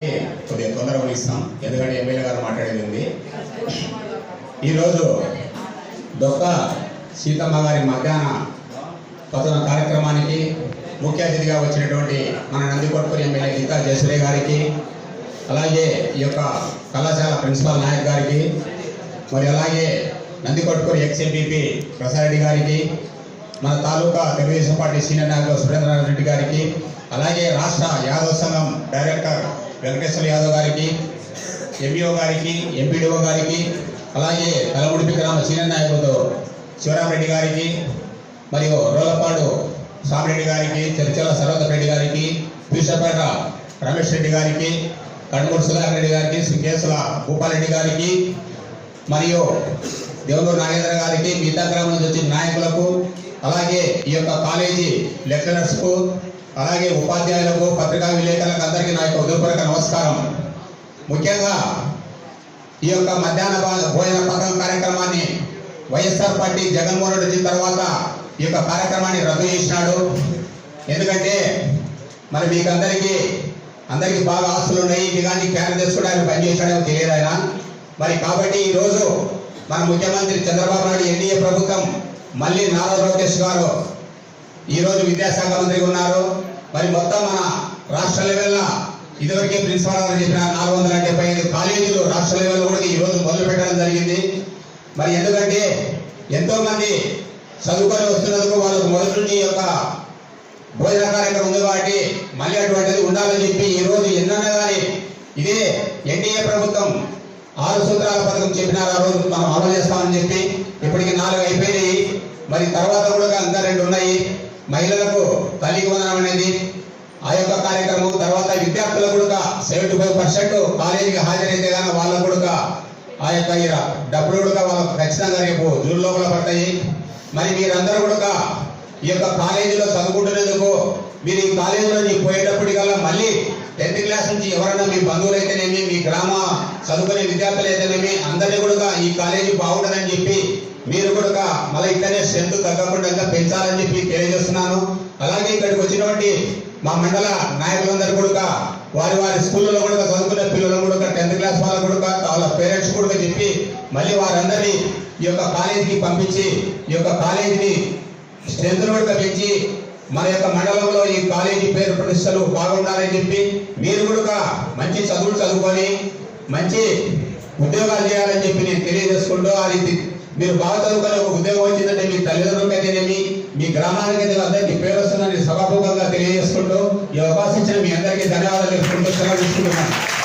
కొద్దిగా తొందరగా ఇస్తాం ఎందుకంటే ఎమ్మెల్యే గారు మాట్లాడేది ఉంది. ఈరోజు దొక్క సీతమ్మ గారి మధ్యాహ్న పతన కార్యక్రమానికి ముఖ్య అతిథిగా వచ్చినటువంటి మన నందికొట్కూరు ఎమ్మెల్యే గీతా జయశ్రీ గారికి అలాగే ఈ యొక్క కళాశాల ప్రిన్సిపాల్ నాయక్ గారికి మరి అలాగే నందికొట్కూరు ఎక్స్ఎంపీపీ ప్రసారెడ్డి గారికి మన తాలూకా తెలుగుదేశం పార్టీ సీనియర్ నాయకులు సురేంద్రనాథ్ రెడ్డి గారికి అలాగే రాష్ట్ర యాదవ్ సంఘం డైరెక్టర్ వెంకటేశ్వర యాదవ్ గారికి ఎంఈఓ గారికి ఎంపీడీఓ గారికి అలాగే కలగుడిపి గ్రామ సీనియర్ నాయకుడు శివరామరెడ్డి గారికి మరియు రోలపాడు సామిరెడ్డి గారికి చర్చల సర్వత రెడ్డి గారికి పీషపేట రమేష్ రెడ్డి గారికి కడుమూరు సుధాకర్ రెడ్డి గారికి శ్రీకేశ్వర కేసుల భూపాలరెడ్డి గారికి మరియు దేవనూరు నాగేంద్ర గారికి మిగతా గ్రామం నుంచి వచ్చిన నాయకులకు అలాగే ఈ యొక్క కాలేజీ లెక్చరర్స్కు అలాగే ఉపాధ్యాయులకు పత్రికా విలేకరులకు అందరికీ నా యొక్క ఉదయపూర్వక నమస్కారం. ముఖ్యంగా ఈ యొక్క మధ్యాహ్న భోజన పథకం కార్యక్రమాన్ని వైఎస్ఆర్ పార్టీ జగన్మోహన్ రెడ్డి తర్వాత ఈ యొక్క కార్యక్రమాన్ని రద్దు చేసినాడు. ఎందుకంటే మరి మీకు అందరికీ అందరికీ బాగా ఆస్తులు ఉన్నాయి. ఇది కానీ క్యాన్ చేసుకోవడానికి పనిచేసాడేమో తెలియదు ఆయన. మరి కాబట్టి ఈరోజు మన ముఖ్యమంత్రి చంద్రబాబు నాయుడు ఎన్డీఏ ప్రభుత్వం మళ్ళీ నారా లోకేష్ గారు ఈరోజు విద్యాశాఖ మంత్రి ఉన్నారు. మరి మొత్తం మన రాష్ట్ర లెవెల్లో ఇదివరకే ప్రిన్సిపాల్ గారు చెప్పిన నాలుగు వందల డెబ్బై ఐదు కాలేజీలు రాష్ట్ర లెవెల్లో కూడా ఈ రోజు మొదలు పెట్టడం జరిగింది. మరి ఎందుకంటే ఎంతో మంది చదువుకొని వస్తున్నందుకు వాళ్ళకు మొదటి నుంచి యొక్క భోజన కార్యక్రమం ఉంది కాబట్టి మళ్ళీ అటువంటిది ఉండాలని చెప్పి ఈరోజు ఎన్నన్నా కానీ ఇదే ఎన్డీఏ ప్రభుత్వం ఆరు సూత్రాల పథకం చెప్పినారు. ఆ రోజు మనం అమలు చేస్తామని చెప్పి ఇప్పటికి నాలుగు అయిపోయినాయి. మరి తర్వాత కూడా ఇంకా రెండు ఉన్నాయి. మహిళలకు తల్లికి వందనం అనేది ఆ యొక్క కార్యక్రమం తర్వాత విద్యార్థులకు కూడా సెవెంటీ ఫైవ్ పర్సెంట్ కాలేజీకి హాజరైతే కానీ వాళ్ళకు కూడా ఆ యొక్క డబ్బులు కూడా వాళ్ళకు ఖచ్చితంగా రేపు జూన్ లోపల పడతాయి. మరి మీరందరూ కూడా ఈ యొక్క కాలేజీలో చదువుకుంటున్నందుకు మీరు ఈ కాలేజీలో పోయేటప్పటికల్లా మళ్ళీ టెన్త్ క్లాస్ నుంచి ఎవరైనా మీ బంధువులు అయితేనేమి మీ గ్రామ చదువుకునే విద్యార్థులు అయితేనేమి అందరినీ కూడా ఈ కాలేజీ బాగుంటుందని చెప్పి మీరు కూడా మళ్ళీ ఇక్కడనే స్ట్రెంత్ తగ్గకుండా పెంచాలని చెప్పి తెలియజేస్తున్నాను. అలాగే ఇక్కడికి వచ్చినటువంటి మా మండల నాయకులందరూ కూడా వారి వారి స్కూళ్ళలో కూడా చదువుకునే పిల్లలు కూడా టెన్త్ క్లాస్ వాళ్ళు కూడా వాళ్ళ పేరెంట్స్ కూడా చెప్పి మళ్ళీ వారందరినీ ఈ యొక్క కాలేజీకి పంపించి ఈ యొక్క కాలేజీని స్ట్రెంత్ కూడా పెంచి మన యొక్క మండలంలో ఈ కాలేజీ పేరు ప్రతిష్టలు బాగుండాలని చెప్పి మీరు కూడా మంచి చదువులు చదువుకొని మంచి ఉద్యోగాలు చేయాలని చెప్పి నేను తెలియజేసుకుంటూ అది మీరు బాగా చదువుకొని ఒక ఉద్యోగం వచ్చిందంటే మీ తల్లిదండ్రులకి అయితేనేమి మీ గ్రామానికి అయితే అందరికీ పేరు వస్తుందని సభాపూర్వకంగా తెలియజేసుకుంటూ ఈ అవకాశం ఇచ్చిన మీ అందరికీ ధన్యవాదాలు తెలుపుకుంటూ సెలవు తీసుకుంటున్నాను.